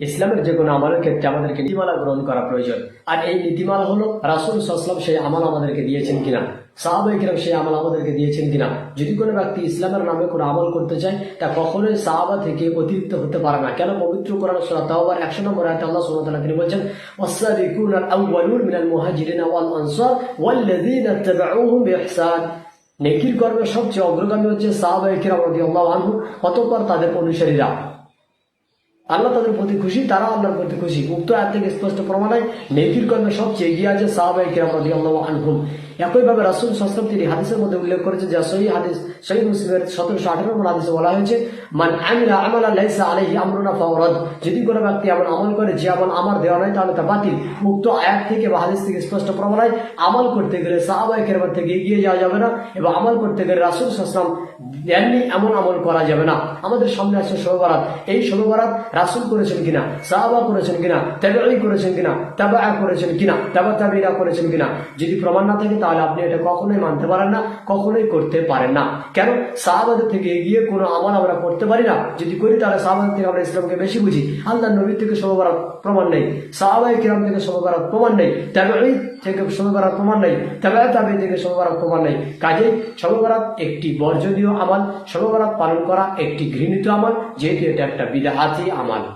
ইসলামের যে কোনো আমলের ক্ষেত্রে আমাদেরকে নীতিমালা গ্রহণ করা প্রয়োজন। আর এই নীতিমালা হলো রাসুল সাল্লাম সেই আমল আমাদেরকে দিয়েছেন কিনা? সাহাবাই কিরাম সেই আমল আমাদেরকে দিয়েছেন কিনা? যদি কোনো ব্যক্তি ইসলামের নামে কোনো আমল করতে চায়, তা কখনোই সাহাবা থেকে অতিরিক্ত হতে পারে না। কেন? পবিত্র কোরআন সূরা তাওবার 100 নম্বর তিনি বলছেন ওয়াল নেকির কর্মে সবচেয়ে অগ্রগামী হচ্ছে সাহাবাই অতঃপর তাদের অনুসারীরা। আল্লাহ তাদের প্রতি খুশি তারা আল্লাহর প্রতি খুশি। উক্ত আয়াত থেকে স্পষ্ট প্রমাণ নেকির কর্মে সবচেয়ে এগিয়ে আছে সাহাবাই কিরাম রাদিয়াল্লাহু আনহুম। একইভাবে রাসূল সাল্লাল্লাহু তিনি হাদিসের মধ্যে উল্লেখ করেছে যা সহি হাদিস সহিহ মুসলিমের 1718 নম্বর হাদিসে বলা হয়েছে, মান আমিলা আমালা লাইসা আলাইহি আমরুনা ফাওরাদ যদি কোনো ব্যক্তি এমন আমল করে যে আমল আমার দেওয়া নয়, তাহলে তা বাতিল। উক্ত আয়াত থেকে বা হাদিস থেকে স্পষ্ট প্রমাণ হয়, আমল করতে গেলে সাহাবাই কেরাম থেকে এগিয়ে যাওয়া যাবে না এবং আমল করতে গেলে রাসূল সাল্লাল্লাহু দেননি, এমন আমল করা যাবে না। আমাদের সামনে আছে শবে বরাত। এই শবে বরাত রাসুল করেছেন কিনা, সাহাবা করেছেন কিনা, তাবেঈ করেছেন কিনা তাবা করেছেন কিনা, তাবা তাবিরা করেছেন কিনা, যদি প্রমাণ না থাকে তাহলে আপনি এটা কখনোই মানতে পারেন না, কখনোই করতে পারেন না। কেন? সাহাবাদের থেকে এগিয়ে কোনো আমল আমরা করতে পারি না। যদি করি তাহলে সাহাবাদের থেকে আমরা ইসলামকে বেশি বুঝি। আল্লাহ নবীর থেকে শবে বরাত প্রমাণ নেই। সাহাবাই কিরাম থেকে শবে বরাত প্রমাণ নেই। তাবেঈ থেকে শবে বরাত প্রমাণ নেই। তাবা তাবি থেকে শবে বরাত প্রমাণ নেই। কাজেই শবে বরাত একটি বর্জনীয় আমল শবে বরাত পালন করা একটি ঘৃণিত আমল, যেহেতু এটা একটা বিদাহাতি আমল। someone.